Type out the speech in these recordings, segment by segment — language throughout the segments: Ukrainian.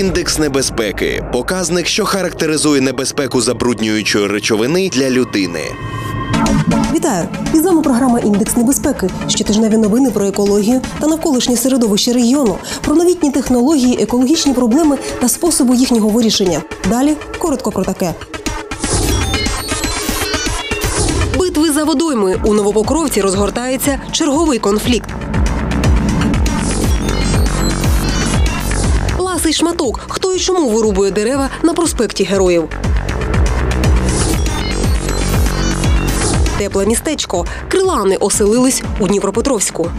Індекс небезпеки показник, що характеризує небезпеку забруднюючої речовини для людини. Вітаю! І з вами програма Індекс небезпеки. Щотижневі новини про екологію та навколишнє середовище регіону, про новітні технології, екологічні проблеми та способи їхнього вирішення. Далі коротко про таке. Битви за водойми у Новопокровці розгортається черговий конфлікт. Ласий шматок. Хто і чому вирубує дерева на проспекті Героїв? Тепле містечко. Крилани оселились у Дніпропетровську.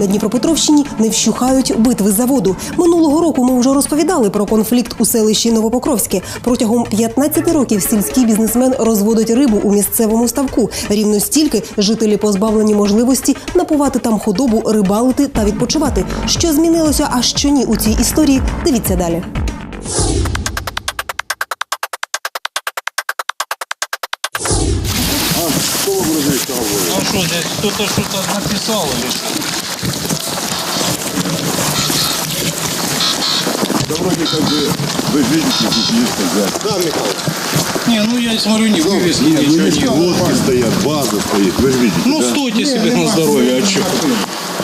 На Дніпропетровщині не вщухають битви за воду. Минулого року ми вже розповідали про конфлікт у селищі Новопокровське. Протягом 15 років сільський бізнесмен розводить рибу у місцевому ставку. Рівно стільки жителі позбавлені можливості напувати там худобу, рибалити та відпочивати. Що змінилося, а що ні у цій історії? Дивіться далі. А что здесь кто-то что-то написал или Да вроде как бы, вы видите, тут есть хозяин. Не, ну я смотрю, не вывески, Нет, ну ничего есть нет. лодки стоят, база стоит, вы же видите, Ну да? стойте себе на здоровье, а что?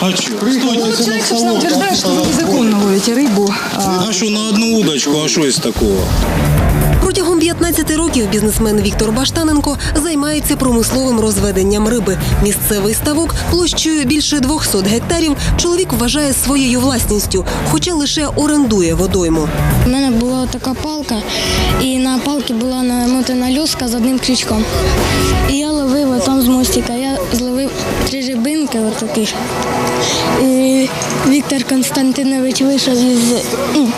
А что? Стойте себе на Человек, собственно, утверждает, что вы незаконно ловите рыбу. А, А что, на одну удочку, а что из такого? Протягом 15 років бізнесмен Віктор Баштаненко займається промисловим розведенням риби. Місцевий ставок площею більше 200 гектарів чоловік вважає своєю власністю, хоча лише орендує водойму. У мене була така палка, і на палці була намотана льоска з одним крючком. І я ловив там з мостика. Я зловив три рибинки отаких. І Віктор Константинович вийшов із ну,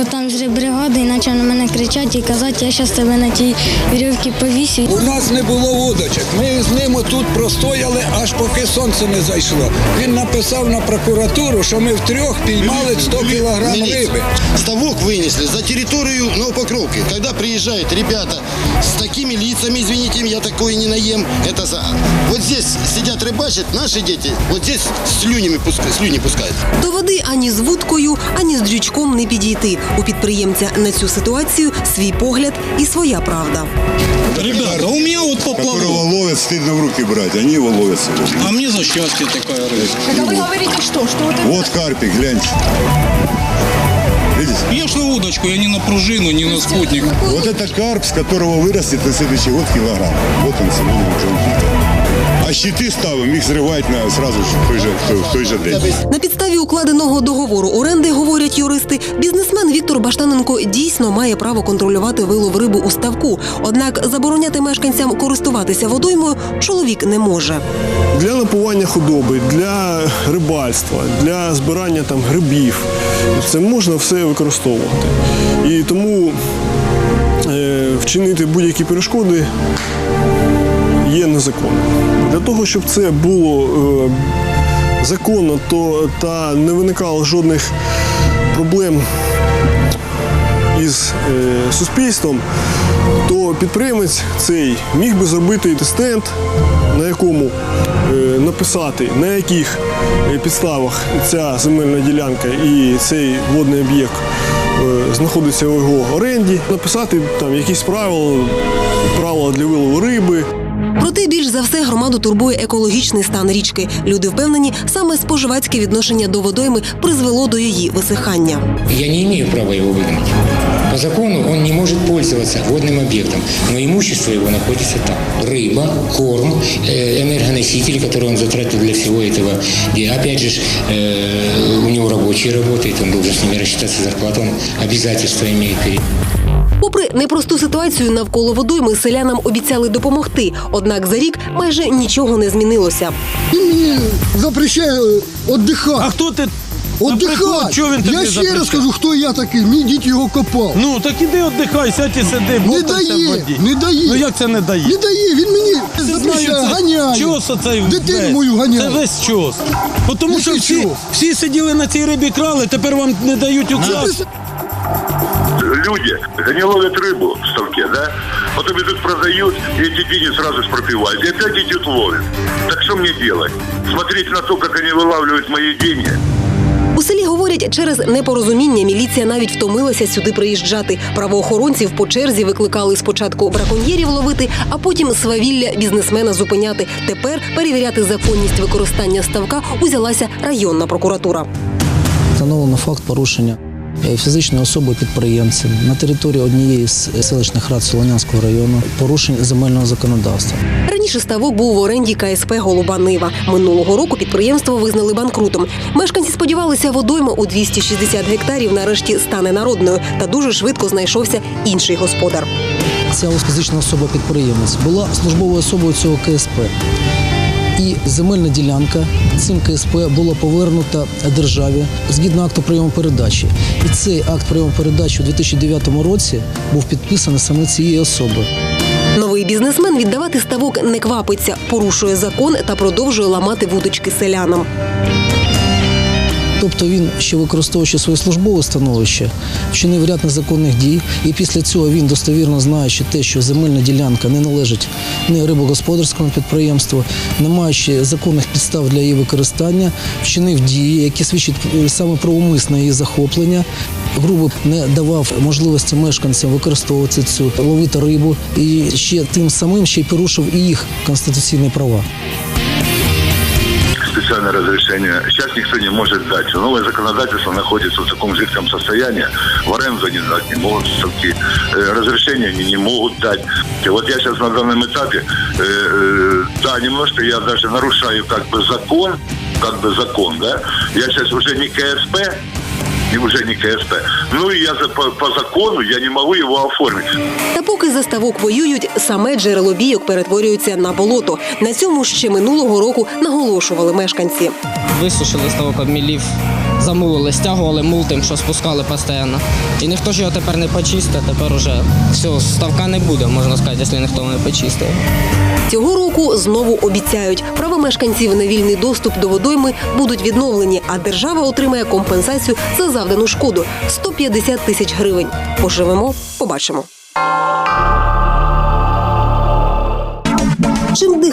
отам з бригади і почав на мене кричати і казати, я зараз тебе на тій вірьовці повісю. У нас не було вудочок. Ми з ним тут простояли, аж поки сонце не зайшло. Він написав на прокуратуру, що ми втрьох піймали 100 кілограм риби. Ставок вынесли за территорию Новопокровки. Когда приезжают ребята с такими лицами, извините, я такое не наем, это за... Вот здесь сидят рыбачат наши дети, вот здесь слюнями пускают, слюни пускают. До води ані з вудкою, ані з дрючком не підійти. У підприємця на цю ситуацію свій погляд і своя правда. Ребята, у меня вот Которого поплавок. ловят, стыдно в руки брать, они его ловят сегодня. А мне за счастье такая рыба. так а вы говорите что? Что вот это... Вот карпик, гляньте. Видите? Я ж на удочку, я не на пружину, не на спутник. Вот это карп, с которого вырастет на следующий год килограмм. Вот он сегодня уже убит. а щиты ставим, их взрывать на сразу же в той же, в той же день. На підставі укладеного договору оренди, говорять юристи, бізнесмен Віктор Баштаненко дійсно має право контролювати вилов риби у ставку. Однак забороняти мешканцям користуватися водоймою чоловік не може. для напування худоби, для рибальства, для збирання там грибів. Це можна все використовувати. І тому е, вчинити будь-які перешкоди є незаконним. Для того, щоб це було е, законно, то та не виникало жодних проблем із е, суспільством, то підприємець цей міг би зробити стенд, на якому е, написати, на яких е, підставах ця земельна ділянка і цей водний об'єкт е, знаходиться у його оренді, написати там якісь правила, правила для вилову риби. Проте більш за все громаду турбує екологічний стан річки. Люди впевнені, саме споживацьке відношення до водойми призвело до її висихання. Я не имею права его выгнать. По закону он не может пользоваться водным объектом, но имущество его находится там. Рыба, корм, э, энергоносители, которые он затратил для всего этого. И опять же, ж, э, у него рабочий работает, он должен с ними рассчитаться зарплату, он обязательства имеет перед Попри непросту ситуацію навколо водойми, селянам обіцяли допомогти. Однак за рік майже нічого не змінилося. Він мені запрещає віддихати. А кто ты? Отдихати. Чого він тобі Я ще запрещає? раз кажу, хто я такий. Мій дід його копав. Ну, так іди віддихай, сядь і сиди, Не дає, воді. не дає. Ну як це не дає? Не дає, він мені Ти запрещає, знаю, це ганяє. Чос оцей Дитину весь. мою Це весь чос. Бо Тому що Який всі, чос? всі сиділи на цій рибі крали, тепер вам не дають уклад Люди, они ловят рыбу в ставке, да? Потом идут продают, и эти деньги сразу же пропивают. И опять идет ловит. Так что мне делать? Смотреть на то, как они вылавливают мои деньги? У селі говорять, через непорозуміння міліція навіть втомилася сюди приїжджати. Правоохоронців по черзі викликали спочатку браконьєрів ловити, а потім свавілля бізнесмена зупиняти. Тепер перевіряти законність використання ставка узялася районна прокуратура. Встановлено факт порушення е, фізичної особи підприємцем на території однієї з селищних рад Солонянського району порушень земельного законодавства. Раніше ставок був в оренді КСП Голуба Нива. Минулого року підприємство визнали банкрутом. Мешканці сподівалися, водойма у 260 гектарів нарешті стане народною, та дуже швидко знайшовся інший господар. Ця фізична особа підприємець була службовою особою цього КСП. І земельна ділянка цим КСП була повернута державі згідно акту прийому передачі. І цей акт прийому передачі у 2009 році був підписаний саме цією особою. Новий бізнесмен віддавати ставок не квапиться, порушує закон та продовжує ламати вудочки селянам. Тобто він, ще використовуючи своє службове становище, вчинив ряд незаконних дій, і після цього він, достовірно знаючи те, що земельна ділянка не належить ні рибогосподарському підприємству, не маючи законних підстав для її використання, вчинив дії, які свідчать е, саме про умисне її захоплення. Грубо не давав можливості мешканцям використовувати цю ловити рибу і ще тим самим ще й порушив і їх конституційні права специальное разрешение. Сейчас никто не может дать. Новое законодательство находится в таком жидком состоянии. В аренду они дать не могут ставки. Э, Разрешения они не могут дать. И вот я сейчас на данном этапе, э, э, да, немножко я даже нарушаю как бы закон, как бы закон, да. Я сейчас уже не КСП, и уже не КСП. Ну і я за, по, по закону я не могу його оформити. Та поки за ставок воюють, саме джерело бійок перетворюється на болото. На цьому ще минулого року наголошували мешканці. Висушили ставок обмілів, замулили, стягували мул тим, що спускали постійно. І ніхто ж його тепер не почистить, тепер уже все, ставка не буде, можна сказати, якщо ніхто не почистить. Цього року знову обіцяють, права мешканців на вільний доступ до водойми будуть відновлені, а держава отримає компенсацію за завдану шкоду 150 тисяч гривень. Поживемо, побачимо. Чим дихає